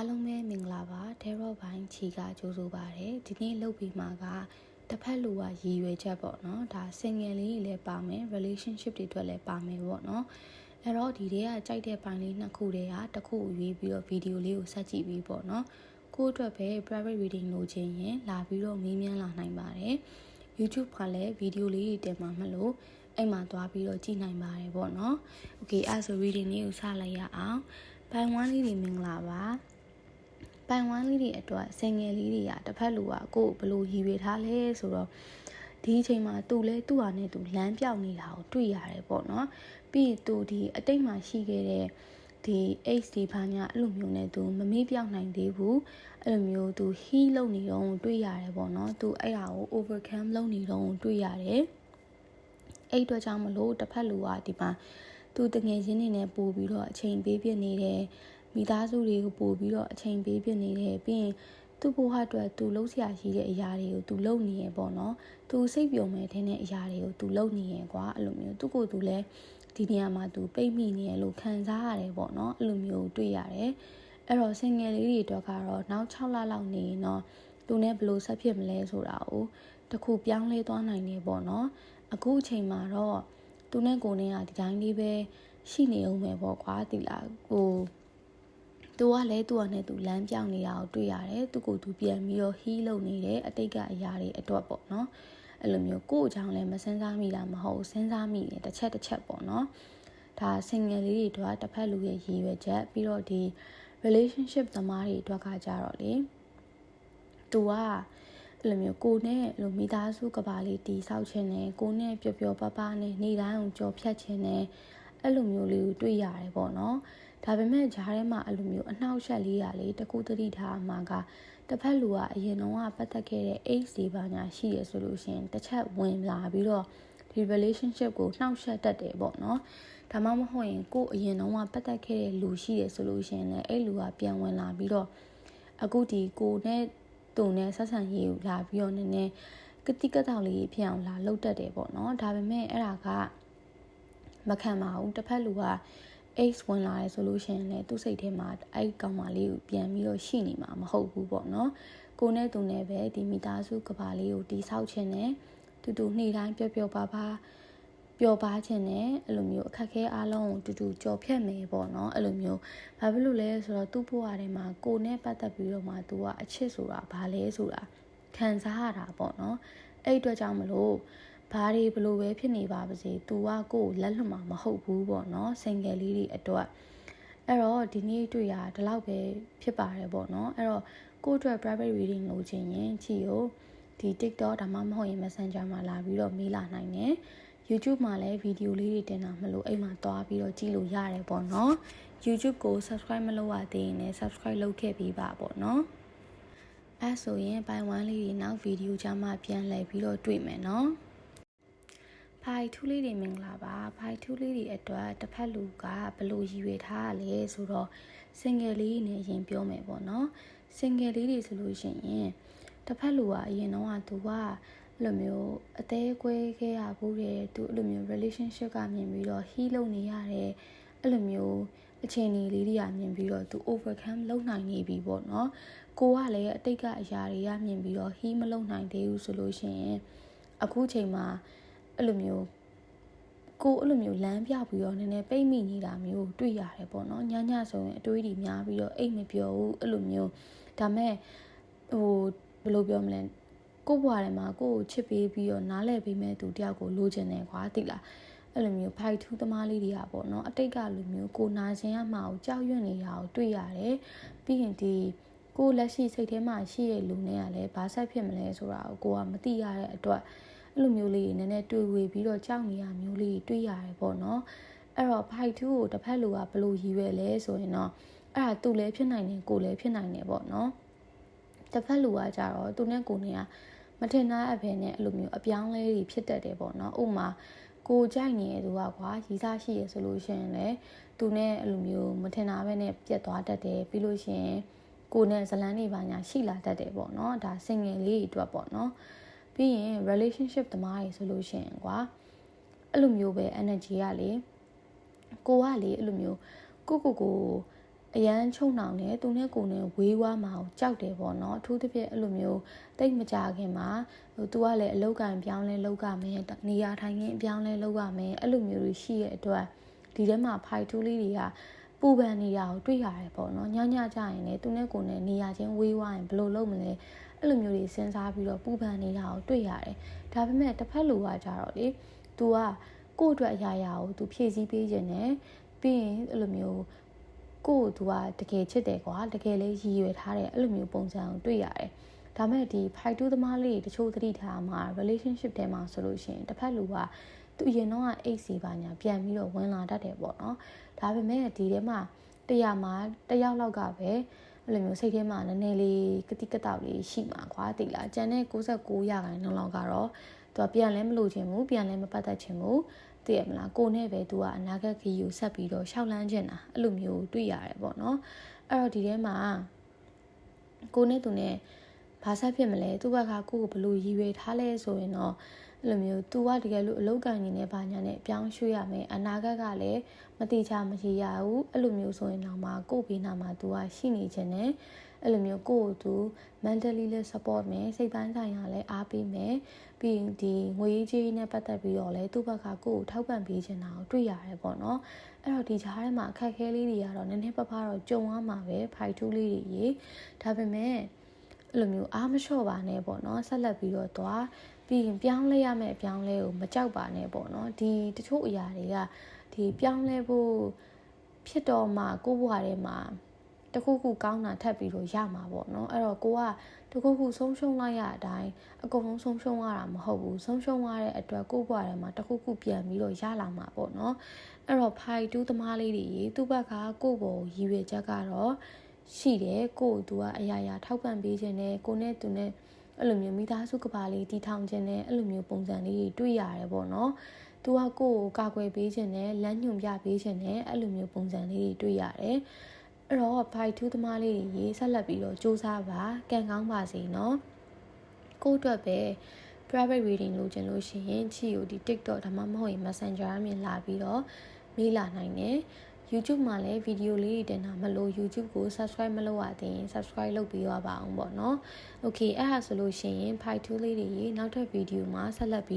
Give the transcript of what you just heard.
အားလုံးပဲမင်္ဂလာပါတဲရော့ဘိုင်းချီကကြိုးဆိုပါရယ်ဒီနေ့လုပ်ပြီးမှာကတစ်ဖက်လူကရည်ရွယ်ချက်ပေါ့နော်ဒါ single လေးလည်းပါမယ် relationship တွေအတွက်လည်းပါမယ်ပေါ့နော်အဲ့တော့ဒီတွေကကြိုက်တဲ့ပိုင်းလေးနှစ်ခုတည်းဟာတစ်ခုရွေးပြီးတော့ဗီဒီယိုလေးကိုဆက်ကြည့်ပြီးပေါ့နော်ကိုယ့်အတွက်ပဲ private reading လုပ်ခြင်းရင်လာပြီးတော့မေးမြန်းလာနိုင်ပါတယ် YouTube ကလည်းဗီဒီယိုလေးတွေတင်မှာမလို့အဲ့မှာသွားပြီးတော့ကြည့်နိုင်ပါတယ်ပေါ့နော် Okay အဲ့ဆို reading လေးကိုစလိုက်ရအောင်ဘိုင်ဝမ်းလေးတွေမင်္ဂလာပါ ပိုင်ဝမ်းလေးတွေအတွက်စင်ငယ်လေးတွေကတစ်ဖက်လူကကိုယ်ဘလို့ရည်ရွယ်ထားလဲဆိုတော့ဒီအချိန်မှာသူလဲသူ့ဟာနဲ့သူလမ်းပြောက်နေတာကိုတွေ့ရတယ်ပေါ့နော်ပြီးသူဒီအတိတ်မှာရှိခဲ့တဲ့ဒီ H ဒီဘာညာအဲ့လိုမျိုးနဲ့သူမမေ့ပြောက်နိုင်သေးဘူးအဲ့လိုမျိုးသူ heal လုပ်နေတော့တွေ့ရတယ်ပေါ့နော်သူအဲ့ဒါကို overcome လုပ်နေတော့တွေ့ရတယ်အဲ့အတွက်ကြောင့်မလို့တစ်ဖက်လူကဒီမှာသူတငယ်ချင်းတွေနဲ့ပို့ပြီးတော့အချိန်ပေးပြနေတယ် မိသားစုတွေကိုပို့ပြီးတော့အချိန်ပေးပြနေတယ်ပြီးရင်သူ့ဘဝအတွက်သူလှုပ်ရှားရှိတဲ့အရာတွေကိုသူလုပ်နေရပေါ့နော်သူစိတ်ပြုံမဲ့တဲ့အရာတွေကိုသူလုပ်နေရကွာအဲ့လိုမျိုးသူ့ကိုယ်သူလည်းဒီနေရာမှာသူပိတ်မိနေရလို့ခံစားရတယ်ပေါ့နော်အဲ့လိုမျိုးတွေ့ရတယ်အဲ့တော့စင်ငယ်လေးတွေတော့ကတော့နောက်6လလောက်နေရင်တော့သူနဲ့ဘယ်လိုဆက်ဖြစ်မလဲဆိုတာကိုတခုပြောင်းလဲသွားနိုင်နေပေါ့နော်အခုအချိန်မှာတော့သူနဲ့ကိုနဲ့ကဒီတိုင်းလေးပဲရှိနေအောင်ပဲပေါ့ကွာတိလာဟို သူကလည်းသူ့အနေနဲ့သူလမ်းပြောင်းနေတာကိုတွေ့ရတယ်သူကိုသူပြန်ပြီးတော့ဟီးလုပ်နေတယ်အတိတ်ကအရာတွေအတွက်ပေါ့နော်အဲ့လိုမျိုးကို့အကြောင်းလည်းမစင်းစားမိတာမဟုတ်စဉ်းစားမိတယ်တစ်ချက်တစ်ချက်ပေါ့နော်ဒါစင်ငယ်လေးတွေအတွက်တစ်ဖက်လူရဲ့ရည်ရွယ်ချက်ပြီးတော့ဒီ relationship သမားတွေအတွက်ကကြတော့လေသူကအဲ့လိုမျိုးကိုနဲ့အဲ့လိုမိသားစုကဘာလေးတီဆောက်ခြင်းနဲ့ကိုနဲ့ပျော်ပျော်ပါပါနဲ့နေတိုင်းအောင်ကြော်ဖြတ်ခြင်းနဲ့အဲ့လိုမျိုးလေးကိုတွေ့ရတယ်ပေါ့နော် ဒါပေမဲ့ဂျားထဲမှာအဲ့လိုမျိုးအနှောက်အယှက်လေးရလေတကူတတိထားမှာကတစ်ဖက်လူကအရင်တော့ပတ်သက်ခဲ့တဲ့ AIDS တွေပါညာရှိရဆိုလို့ရှင်တစ်ချက်ဝင်လာပြီးတော့ဒီ relationship ကိုနှောက်ယှက်တတ်တယ်ပေါ့နော်ဒါမှမဟုတ်ရင်ကို့အရင်တော့ပတ်သက်ခဲ့တဲ့လူရှိရဆိုလို့ရှင်လည်းအဲ့လူကပြန်ဝင်လာပြီးတော့အခုဒီကိုနဲ့သူနဲ့ဆက်ဆံရေးကိုလာပြီးတော့နည်းနည်းကတိကတောက်လေးဖြစ်အောင်လာလှုပ်တတ်တယ်ပေါ့နော်ဒါပေမဲ့အဲ့ဒါကမခံပါဘူးတစ်ဖက်လူက X ဝင်လာတယ်ဆိုလို့ရှိရင်လည်းသူ့စိတ်ထဲမှာအဲ့ကောင်မလေးကိုပြန်ပြီးတော့ရှိနေမှာမဟုတ်ဘူးပေါ့နော်ကိုနဲ့သူနဲ့ပဲဒီမိသားစုကဘာလေးကိုတိဆောက်ခြင်းနဲ့တူတူနေ့တိုင်းပျော်ပျော်ပါပါပျော်ပါခြင်းနဲ့အဲ့လိုမျိုးအခက်ခဲအားလုံးကိုတူတူကြော်ဖြတ်မယ်ပေါ့နော်အဲ့လိုမျိုးဘာဖြစ်လို့လဲဆိုတော့သူ့ဘဝထဲမှာကိုနဲ့ပတ်သက်ပြီးတော့မှသူကအချစ်ဆိုတာဘာလဲဆိုတာခံစားရတာပေါ့နော်အဲ့အတွက်ကြောင့်မလို့ ဘာတွေဘလို့ပဲဖြစ်နေပါပါစေ။ तू ကကိုယ်လက်လွတ်မှာမဟုတ်ဘူးပေါ့နော်။ single လေးတွေအတွက်အဲ့တော့ဒီနေ့တွေ့ရဒီလောက်ပဲဖြစ်ပါတယ်ပေါ့နော်။အဲ့တော့ကိုယ့်အတွက် private reading လုပ်ခြင်းရင်ချီကိုဒီ TikTok ဒါမှမဟုတ်ရင် Messenger မှာလာပြီးတော့မေးလာနိုင်တယ်။ YouTube မှာလည်းဗီဒီယိုလေးတွေတင်တာမလို့အိမ်မှာသွားပြီးတော့ကြည့်လို့ရတယ်ပေါ့နော်။ YouTube ကို subscribe မလုပ်ရသေးရင်လည်း subscribe လုပ်ခဲ့ပြီးပါပေါ့နော်။အဲဆိုရင်ပိုင်ဝမ်းလေးတွေနောက်ဗီဒီယိုကြမှာပြန်လည်ပြီးတော့တွေ့မယ်နော်။ ဖိုင်ထူးလေးတွေမင်္ဂလာပါဖိုင်ထူးလေးတွေအတွက်တစ်ဖက်လူကဘလို့ရည်ရွယ်ထားရလဲဆိုတော့ single လေးနဲ့ရင်ပြောမယ်ပေါ့နော် single လေးတွေဆိုလို့ရှိရင်တစ်ဖက်လူကအရင်တော့ကသူကအဲ့လိုမျိုးအသေးကွဲခဲ့ရဘူးတဲ့သူအဲ့လိုမျိုး relationship ကမြင်ပြီးတော့ heal လုပ်နေရတယ်အဲ့လိုမျိုးအခြေအနေလေးတွေကမြင်ပြီးတော့သူ overcome လုပ်နိုင်နေပြီပေါ့နော်ကိုကလည်းအတိတ်ကအရာတွေကမြင်ပြီးတော့ heal မလုပ်နိုင်သေးဘူးဆိုလို့ရှိရင်အခုချိန်မှာ အဲ့လိုမျိုးကိုအဲ့လိုမျိုးလမ်းပြပြီးတော့နည်းနည်းပိတ်မိနေတာမျိုးတွေ့ရတယ်ပေါ့နော်ညညဆိုရင်အတွေးတွေများပြီးတော့အိတ်မပြောဘူးအဲ့လိုမျိုးဒါမဲ့ဟိုဘယ်လိုပြောမလဲကို့ဘွားထဲမှာကို့ကိုချစ်ပေးပြီးတော့နားလဲပေးမဲ့သူတယောက်ကိုလိုချင်တယ်ကွာသိလားအဲ့လိုမျိုးဖိုက်ထူးသမားလေးတွေကပေါ့နော်အတိတ်ကလူမျိုးကိုနာကျင်ရမှာကိုကြောက်ရွံ့နေတာကိုတွေ့ရတယ်ပြီးရင်ဒီကိုလက်ရှိစိတ်ထဲမှာရှိတဲ့လူနဲ့ကလည်းဘာဆက်ဖြစ်မလဲဆိုတာကိုကိုကမသိရတဲ့အတွက် အဲ့လိုမျိုးလေးနည်းနည်းတွေ့ဝေပြီးတော့ကြောက်နေရမျိုးလေးတွေ့ရတယ်ပေါ့နော်အဲ့တော့ဖိုက်2ကိုတစ်ဖက်လူကဘလို့ရည်ရွယ်လဲဆိုရင်တော့အဲ့ဒါသူလည်းဖြစ်နိုင်တယ်ကိုလည်းဖြစ်နိုင်တယ်ပေါ့နော်တစ်ဖက်လူကကြတော့သူနဲ့ကိုနေကမထင်သားအဖေနဲ့အဲ့လိုမျိုးအပြောင်းလဲတွေဖြစ်တတ်တယ်ပေါ့နော်ဥမာကိုကြိုက်နေရသူကကွာရီးစားရှိရဆိုလို့ရှိရင်လည်းသူနဲ့အဲ့လိုမျိုးမထင်တာပဲနဲ့ပြတ်သွားတတ်တယ်ပြီးလို့ရှိရင်ကိုနဲ့ဇလန်းတွေပါညာရှိလာတတ်တယ်ပေါ့နော်ဒါ single လေးတွေအတွက်ပေါ့နော် ပြီးရင် relationship သမားတွေဆိုလို့ရှိရင်ကွာအဲ့လိုမျိုးပဲ energy ကလေကိုကလေအဲ့လိုမျိုးကိုကိုကိုအအရန်ချုံနှောင်တယ်သူနဲ့ကိုယ်နဲ့ဝေးွားမှာကိုကြောက်တယ်ပေါ့နော်အထူးသဖြင့်အဲ့လိုမျိုးတိတ်မကြခင်မှာဟိုသူကလည်းအလောက်ကံပြောင်းလဲလောက်ကမယ်နေရာထိုင်ခင်းပြောင်းလဲလောက်ကမယ်အဲ့လိုမျိုးတွေရှိရဲ့အတွက်ဒီထဲမှာဖိုက်တူးလေးတွေက ပူပန်နေတာကိုတွေ့ရတယ်ပေါ့နော်ညညကြရင်လည်းသူနဲ့ကိုယ်နဲ့နေရာချင်းဝေးွားရင်ဘယ်လိုလုပ်မလဲအဲ့လိုမျိုးတွေစဉ်းစားပြီးတော့ပူပန်နေတာကိုတွေ့ရတယ်ဒါပေမဲ့တစ်ဖက်လူကကြတော့လေ तू ကကိုယ့်အတွက်အရာရာကို तू ဖြည့်ဆည်းပေးခြင်းနဲ့ပြီးရင်အဲ့လိုမျိုးကိုယ့်ကို तू ကတကယ်ချစ်တယ်ကွာတကယ်လေးရည်ရွယ်ထားတယ်အဲ့လိုမျိုးပုံစံကိုတွေ့ရတယ်ဒါမဲ့ဒီ fight to သမားလေးတချို့သတိထားမှာ relationship ထဲမှာဆိုလို့ရှိရင်တစ်ဖက်လူက သူအရင်တော့ကအိတ်စီပါညာပြန်ပြီးတော့ဝင်လာတတ်တယ်ပေါ့နော်ဒါပေမဲ့ဒီထဲမှာတရားမှာတယောက်လောက်ကပဲအဲ့လိုမျိုးစိတ်ထဲမှာနည်းနည်းလေးကတိကတောက်လေးရှိမှာကွာတိလားကျန်တဲ့69ရာခိုင်နှုန်းလောက်ကတော့သူကပြန်လဲမလို့ခြင်းဘူးပြန်လဲမပတ်သက်ခြင်းဘူးသိရမလားကိုနဲ့ပဲသူကအနာဂတ်ခရီးကိုဆက်ပြီးတော့ရှောက်လန်းခြင်းတာအဲ့လိုမျိုးတွေ့ရတယ်ပေါ့နော်အဲ့တော့ဒီထဲမှာကိုနဲ့သူနဲ့ဘာဆက်ဖြစ်မလဲသူ့ဘက်ကကိုကိုဘလို့ရည်ရွယ်ထားလဲဆိုရင်တော့ အဲ့လိုမျိုး तू ကတကယ်လို့အလောက်ကန်နေနဲ့ဘာညာနဲ့ပြောင်းရွှေ့ရမယ်အနာဂတ်ကလည်းမတိချမရှိရဘူးအဲ့လိုမျိုးဆိုရင်တော့မှကိုဘေးနာမှာ तू ကရှိနေခြင်းနဲ့အဲ့လိုမျိုးကိုကို तू mentally လည်း support မယ်စိတ်ပိုင်းဆိုင်ရာလည်းအားပေးမယ်ပြီးရင်ဒီငွေကြေးနဲ့ပတ်သက်ပြီးတော့လည်းသူ့ဘက်ကကိုကိုထောက်ပံ့ပေးခြင်းတာကိုတွေ့ရတယ်ပေါ့နော်အဲ့တော့ဒီကြားထဲမှာအခက်အခဲလေးတွေကတော့နည်းနည်းပပတော့ကြုံရမှာပဲဖိုက်ထူးလေးတွေရေဒါပေမဲ့အဲ့လိုမျိုးအားမလျှော့ပါနဲ့ပေါ့နော်ဆက်လက်ပြီးတော့သွား ပြီးရင်ပြောင်းလဲရမယ့်အပြောင်းလဲကိုမကြောက်ပါနဲ့ပေါ့နော်ဒီတချို့အရာတွေကဒီပြောင်းလဲဖို့ဖြစ်တော့မှကိုယ့်ဘဝထဲမှာတခုခုကောင်းတာထပ်ပြီးတော့ရမှာပေါ့နော်အဲ့တော့ကိုကတခုခုဆုံးရှုံးလိုက်ရအတိုင်းအကုန်လုံးဆုံးရှုံးရတာမဟုတ်ဘူးဆုံးရှုံးရတဲ့အတွက်ကိုယ့်ဘဝထဲမှာတခုခုပြန်ပြီးတော့ရလာမှာပေါ့နော်အဲ့တော့ဖိုင်တူးသမားလေးတွေသူ့ဘက်ကကိုယ့်ဘောရည်ရွယ်ချက်ကတော့ရှိတယ်ကိုယ့်သူကအရာရာထောက်ပံ့ပေးခြင်းနဲ့ကိုနဲ့သူနဲ့ အဲ့လိုမျိုးမိသားစုကပါလေးတီထောင်ခြင်းနဲ့အဲ့လိုမျိုးပုံစံလေးတွေတွေ့ရတယ်ပေါ့နော်။သူကကိုယ့်ကိုကာကွယ်ပေးခြင်းနဲ့လမ်းညွှန်ပြပေးခြင်းနဲ့အဲ့လိုမျိုးပုံစံလေးတွေတွေ့ရတယ်။အဲ့တော့ဖိုက်ထူးသမားလေးတွေရေးဆက်လက်ပြီးတော့စူးစမ်းပါကံကောင်းပါစေနော်။ကိုယ့်အတွက်ပဲ private reading လုပ်ချင်လို့ရှိရင်ချီကိုဒီ TikTok ဒါမှမဟုတ်ရင် Messenger အမြင်လာပြီးတော့မေးလာနိုင်တယ်။ YouTube မှာလည်းဗီဒီယိုလေးတွေတင်တာမလို့ YouTube ကို Subscribe မလုပ်ရသေးရင် Subscribe လုပ်ပြီးတော့ပါအောင်ပေါ့နော်။ Okay အဲ့ဒါဆိုလို့ရှိရင် Fight 2လေးတွေနောက်ထပ်ဗီဒီယိုမှာဆက်လက်ပြီးတော့